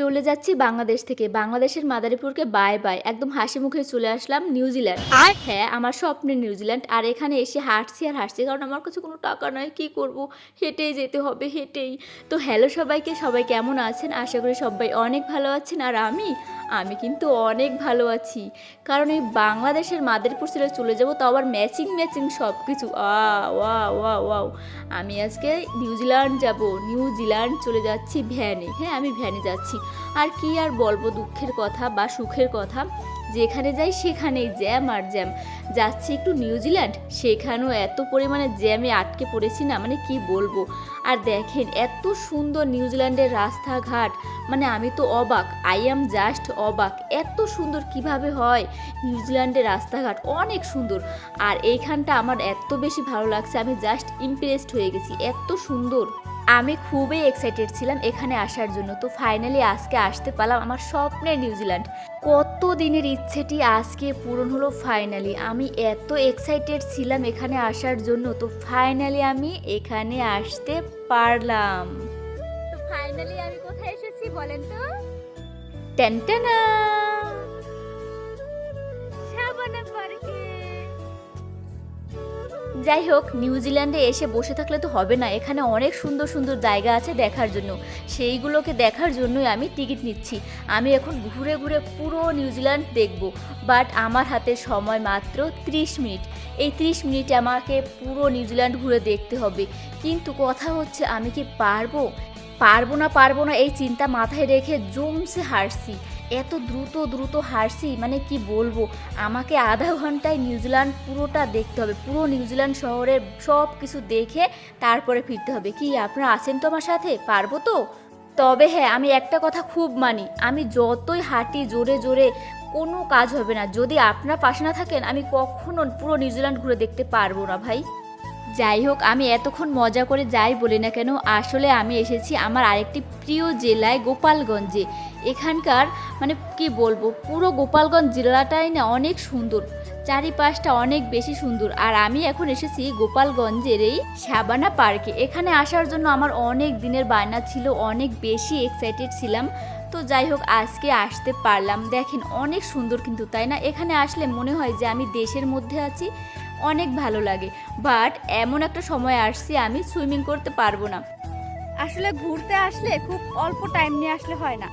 চলে যাচ্ছি বাংলাদেশ থেকে। বাংলাদেশের মাদারীপুরকে বাই বাই একদম হাসি মুখে চলে আসলাম নিউজিল্যান্ড আর হ্যাঁ আমার স্বপ্নের নিউজিল্যান্ড আর এখানে এসে হাঁটছি আর হাঁটছি কারণ আমার কাছে কোনো টাকা নয় কি করব? হেঁটেই যেতে হবে হেঁটেই। তো হ্যালো সবাইকে সবাই কেমন আছেন? আশা করি সবাই অনেক ভালো আছেন। আর আমি? আমি কিন্তু অনেক ভালো আছি। কারণ এই বাংলাদেশের মাদারীপুর ছেড়ে চলে যাব তো আবার ম্যাচিং ম্যাচিং সব কিছু আ ওয়া ওয়া ওয়াও আমি আজকে নিউজিল্যান্ড যাব। নিউজিল্যান্ড চলে যাচ্ছি ভ্যানে। হ্যাঁ আমি ভ্যানে যাচ্ছি। আর কি আর বলব দুঃখের কথা বা সুখের কথা? যেখানে যাই সেখানেই জ্যাম আর জ্যাম। যাচ্ছি একটু নিউজিল্যান্ড সেখানেও এত পরিমাণে জ্যামে আটকে পড়েছি না মানে কি বলব? আর দেখেন, এত সুন্দর নিউজিল্যান্ডের রাস্তাঘাট মানে আমি তো অবাক আই অ্যাম জাস্ট অবাক। এত সুন্দর কীভাবে হয় নিউজিল্যান্ডের রাস্তাঘাট, অনেক সুন্দর। আর এইখানটা আমার এত বেশি ভালো লাগছে, আমি জাস্ট ইমপ্রেসড হয়ে গেছি, এত সুন্দর। আমি খুবই এক্সাইটেড ছিলাম এখানে আসার জন্য। তো ফাইনালি আজকে আসতে পারলাম আমার স্বপ্নের নিউজিল্যান্ড কত দিনের ইচ্ছেটি আজকে পূরণ হলো ফাইনালি আমি এত এক্সাইটেড ছিলাম এখানে আসার জন্য তো ফাইনালি আমি এখানে আসতে পারলাম। তো ফাইনালি আমি কোথায় এসেছি বলেন তো? টেনটেনা যাই হোক নিউজিল্যান্ডে এসে বসে থাকলে তো হবে না। এখানে অনেক সুন্দর সুন্দর জায়গা আছে দেখার জন্য। সেইগুলোকে দেখার জন্যই আমি টিকিট নিচ্ছি। আমি এখন ঘুরে ঘুরে পুরো নিউজিল্যান্ড দেখব। বাট আমার হাতে সময় মাত্র 30 মিনিট। এই 30 মিনিটে আমাকে পুরো নিউজিল্যান্ড ঘুরে দেখতে হবে। কিন্তু কথা হচ্ছে আমি কি পারব? পারব না পারব না, এই চিন্তা মাথায় রেখে জমছে হারছি এত দ্রুত দ্রুত হারছি মানে কি বলব? আমাকে আধা ঘন্টায় নিউজিল্যান্ড পুরোটা দেখতে হবে, পুরো নিউজিল্যান্ড শহরের সব কিছু দেখে তারপরে ফিরতে হবে। কি, আপনারা আছেন তো আমার সাথে? পারব তো? তবে হ্যাঁ আমি একটা কথা খুব মানি, আমি যতই হাঁটি জোরে জোরে কোনো কাজ হবে না। যদি আপনার পাশে না থাকেন, আমি কখনো পুরো নিউজিল্যান্ড ঘুরে দেখতে পারব না ভাই। যাই হোক, আমি এতক্ষণ মজা করে যাই বলি না কেন, আসলে আমি এসেছি আমার আরেকটি প্রিয় জেলায় গোপালগঞ্জে। এখানকার মানে কি বলব, পুরো গোপালগঞ্জ জেলাটাই না অনেক সুন্দর। চারিপাশটা অনেক বেশি সুন্দর। আর আমি এখন এসেছি গোপালগঞ্জের এই সাবানা পার্কে। এখানে আসার জন্য আমার অনেক দিনের বায়না ছিল, অনেক বেশি এক্সাইটেড ছিলাম। তো যাই হোক, আজকে আসতে পারলাম। দেখেন, অনেক সুন্দর কিন্তু, তাই না? এখানে আসলে মনে হয় যে আমি দেশের মধ্যে আছি, অনেক ভালো লাগে। বাট এমন একটা সময় আসছি, আমি সুইমিং করতে পারব না। আসলে ঘুরতে আসলে খুব অল্প টাইম নিয়ে আসলে হয় না।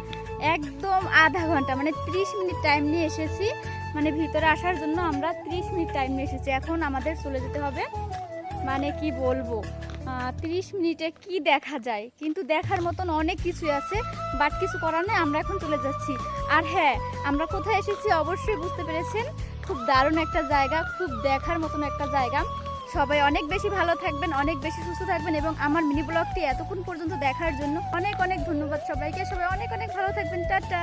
একদম আধা ঘণ্টা মানে ত্রিশ মিনিট টাইম নিয়ে এসেছি। মানে ভিতরে আসার জন্য আমরা ত্রিশ মিনিট টাইম এসেছি। এখন আমাদের চলে যেতে হবে মানে কি বলব তিরিশ মিনিটে কি দেখা যায়? কিন্তু দেখার মতন অনেক কিছুই আছে বাট কিছু করার নেই, আমরা এখন চলে যাচ্ছি। আর হ্যাঁ আমরা কোথায় এসেছি অবশ্যই বুঝতে পেরেছেন, খুব দারুণ একটা জায়গা, খুব দেখার মতন একটা জায়গা। সবাই অনেক বেশি ভালো থাকবেন, অনেক বেশি সুস্থ থাকবেন, এবং আমার মিনি ব্লগটি এতক্ষণ পর্যন্ত দেখার জন্য অনেক অনেক ধন্যবাদ সবাইকে। সবাই অনেক অনেক ভালো থাকবেন, টাটা!